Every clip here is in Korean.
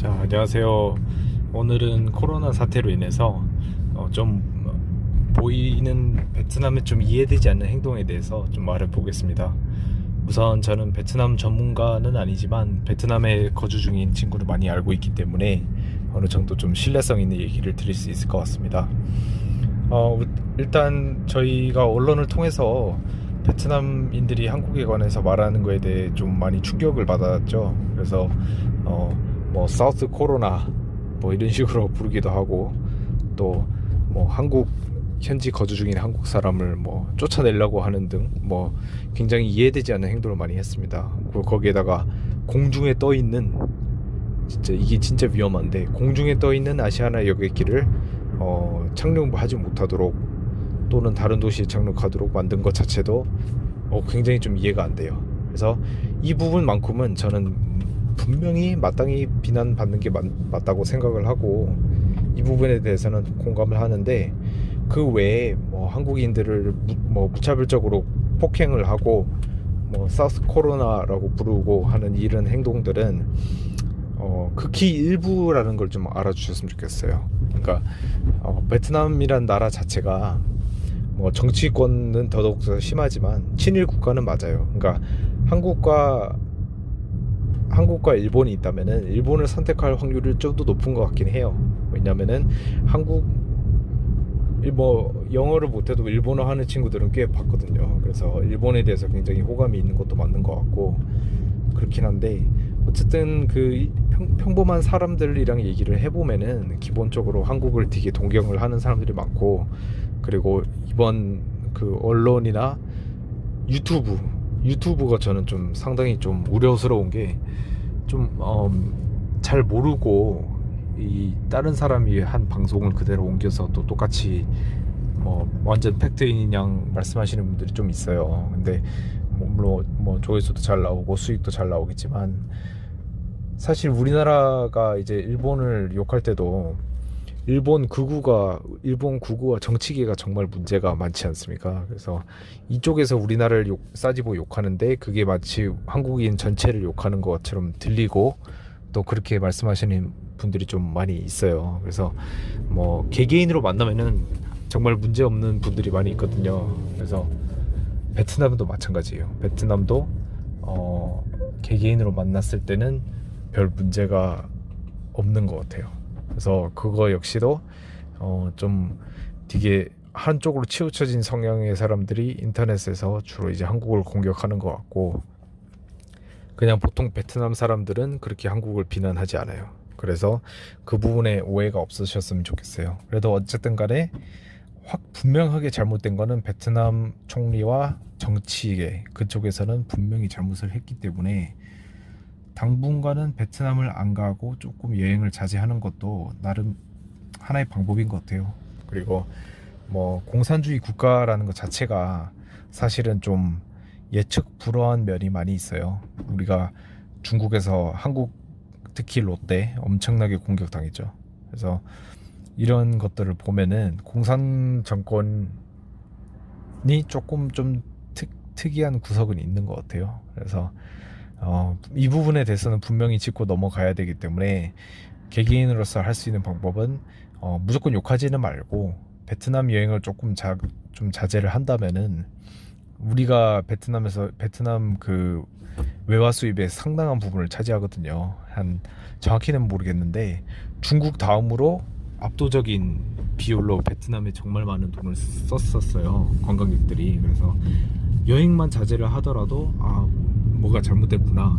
자, 안녕하세요. 오늘은 코로나 사태로 인해서 어, 좀 보이는 베트남에 좀 이해되지 않는 행동에 대해서 좀 말해 보겠습니다. 우선 저는 베트남 전문가는 아니지만 베트남에 거주 중인 친구를 많이 알고 있기 때문에 어느 정도 좀 신뢰성 있는 얘기를 드릴 수 있을 것 같습니다. 어, 일단 저희가 언론을 통해서 베트남인들이 한국에 관해서 말하는 거에 대해 좀 많이 충격을 받았죠. 그래서 어, 뭐 사우스 코로나 뭐 이런 식으로 부르기도 하고 또 뭐 한국 현지 거주 중인 한국 사람을 뭐 쫓아내려고 하는 등 뭐 굉장히 이해되지 않는 행동을 많이 했습니다. 그리고 거기에다가 공중에 떠 있는 진짜 이게 진짜 위험한데 공중에 떠 있는 아시아나 여객기를 어, 착륙하지 못하도록 또는 다른 도시에 착륙하도록 만든 것 자체도 어, 굉장히 좀 이해가 안 돼요. 그래서 이 부분만큼은 저는 분명히 마땅히 비난받는 게 맞, 맞다고 생각을 하고 이 부분에 대해서는 공감을 하는데 그 외에 뭐 한국인들을 무, 뭐 무차별적으로 폭행을 하고 뭐 사우스 코로나라고 부르고 하는 이런 행동들은 어, 극히 일부라는 걸 좀 알아주셨으면 좋겠어요. 그러니까 어, 베트남이란 나라 자체가 뭐 정치권은 더더욱 더 심하지만 친일 국가는 맞아요. 그러니까 한국과 한국과 일본이 있다면은 일본을 선택할 확률이 좀 더 높은 것 같긴 해요. 왜냐면은 한국 일- 뭐 영어를 못해도 일본어 하는 친구들은 꽤 봤거든요. 그래서 일본에 대해서 굉장히 호감이 있는 것도 맞는 것 같고 그렇긴 한데 어쨌든 그 이- 평, 평범한 사람들이랑 얘기를 해보면은 기본적으로 한국을 되게 동경을 하는 사람들이 많고 그리고 이번 그 언론이나 유튜브 유튜브가 저는 좀 상당히 좀 우려스러운 게 좀잘 모르고 이 다른 사람이 한 방송을 그대로 옮겨서 또 똑같이 뭐 완전 팩트인 양 말씀하시는 분들이 좀 있어요. 근데 뭐 물론 뭐 조회수도 잘 나오고 수익도 잘 나오겠지만 사실 우리나라가 이제 일본을 욕할 때도 일본 극우가 일본 극우와 정치계가 정말 문제가 많지 않습니까? 그래서 이쪽에서 우리나라를 욕, 싸지고 욕하는데 그게 마치 한국인 전체를 욕하는 것처럼 들리고 또 그렇게 말씀하시는 분들이 좀 많이 있어요. 그래서 뭐 개개인으로 만나면은 정말 문제 없는 분들이 많이 있거든요. 그래서 베트남도 마찬가지예요. 베트남도 어, 개개인으로 만났을 때는 별 문제가 없는 것 같아요. 그래서 그거 역시도 어, 좀 되게 한쪽으로 치우쳐진 성향의 사람들이 인터넷에서 주로 이제 한국을 공격하는 것 같고 그냥 보통 베트남 사람들은 그렇게 한국을 비난하지 않아요. 그래서 그 부분에 오해가 없으셨으면 좋겠어요. 그래도 어쨌든 간에 확 분명하게 잘못된 거는 베트남 총리와 정치계 그쪽에서는 분명히 잘못을 했기 때문에 당분간은 베트남을 안 가고 조금 여행을 자제하는 것도 나름 하나의 방법인 것 같아요. 그리고 뭐 공산주의 국가라는 것 자체가 사실은 좀 예측 불허한 면이 많이 있어요. 우리가 중국에서 한국 특히 롯데 엄청나게 공격당했죠. 그래서 이런 것들을 보면은 공산 정권이 조금 좀 특, 특이한 구석은 있는 것 같아요. 그래서 어, 이 부분에 대해서는 분명히 짚고 넘어가야 되기 때문에 개개인으로서 할 수 있는 방법은 어, 무조건 욕하지는 말고 베트남 여행을 조금 자, 좀 자제를 한다면은 우리가 베트남에서 베트남 그 외화 수입의 상당한 부분을 차지하거든요. 한 정확히는 모르겠는데 중국 다음으로 압도적인 비율로 베트남에 정말 많은 돈을 썼었어요. 관광객들이. 그래서 여행만 자제를 하더라도 아 뭐가 잘못됐구나.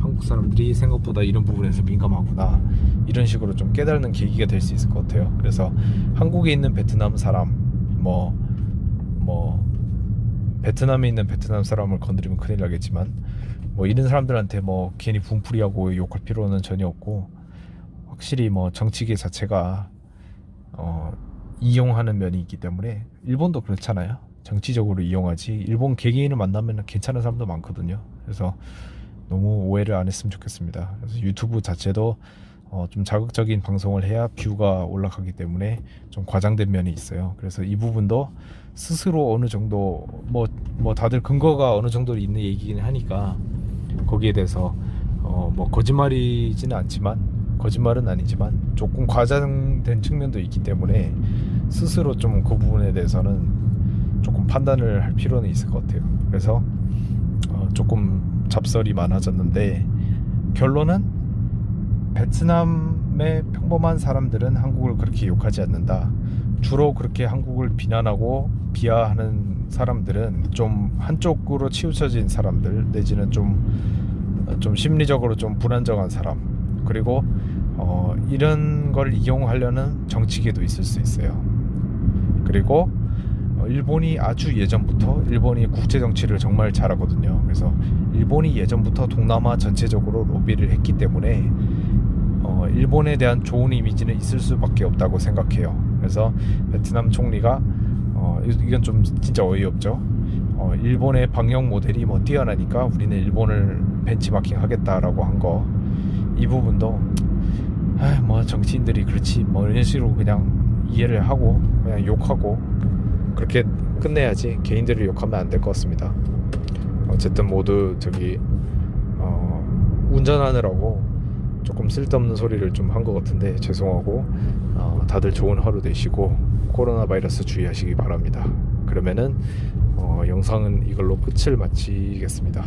한국 사람들이 생각보다 이런 부분에서 민감하구나. 이런 식으로 좀 깨닫는 계기가 될 수 있을 것 같아요. 그래서 한국에 있는 베트남 사람 뭐뭐 베트남에 있는 베트남 사람을 건드리면 큰일 나겠지만 뭐 이런 사람들한테 뭐 괜히 분풀이하고 욕할 필요는 전혀 없고 확실히 뭐 정치계 자체가 어 이용하는 면이 있기 때문에 일본도 그렇잖아요. 정치적으로 이용하지 일본 개개인을 만나면 괜찮은 사람도 많거든요. 그래서 너무 오해를 안 했으면 좋겠습니다. 그래서 유튜브 자체도 어, 좀 자극적인 방송을 해야 뷰가 올라가기 때문에 좀 과장된 면이 있어요. 그래서 이 부분도 스스로 어느 정도 뭐, 뭐 다들 근거가 어느 정도 있는 얘기긴 하니까 거기에 대해서 어, 뭐 거짓말이지는 않지만 거짓말은 아니지만 조금 과장된 측면도 있기 때문에 스스로 좀 그 부분에 대해서는 조금 판단을 할 필요는 있을 것 같아요. 그래서 어, 조금 잡설이 많아졌는데 결론은 베트남의 평범한 사람들은 한국을 그렇게 욕하지 않는다. 주로 그렇게 한국을 비난하고 비하하는 사람들은 좀 한쪽으로 치우쳐진 사람들 내지는 좀좀 심리적으로 좀 불안정한 사람 그리고 어, 이런 걸 이용하려는 정치계도 있을 수 있어요. 그리고 어, 일본이 아주 예전부터 일본이 국제 정치를 정말 잘하거든요. 그래서 일본이 예전부터 동남아 전체적으로 로비를 했기 때문에 어, 일본에 대한 좋은 이미지는 있을 수밖에 없다고 생각해요. 그래서 베트남 총리가 어, 이- 이건 좀 진짜 어이없죠. 어, 일본의 방역 모델이 뭐 뛰어나니까 우리는 일본을 벤치마킹 하겠다라고 한 거 이 부분도 아, 뭐 정치인들이 그렇지 뭐 이런 식으로 그냥 이해를 하고 그냥 욕하고 그렇게 끝내야지 개인들을 욕하면 안 될 것 같습니다. 어쨌든 모두 저기 어, 운전하느라고 조금 쓸데없는 소리를 좀 한 것 같은데 죄송하고 어, 다들 좋은 하루 되시고 코로나 바이러스 주의하시기 바랍니다. 그러면은 어, 영상은 이걸로 끝을 마치겠습니다.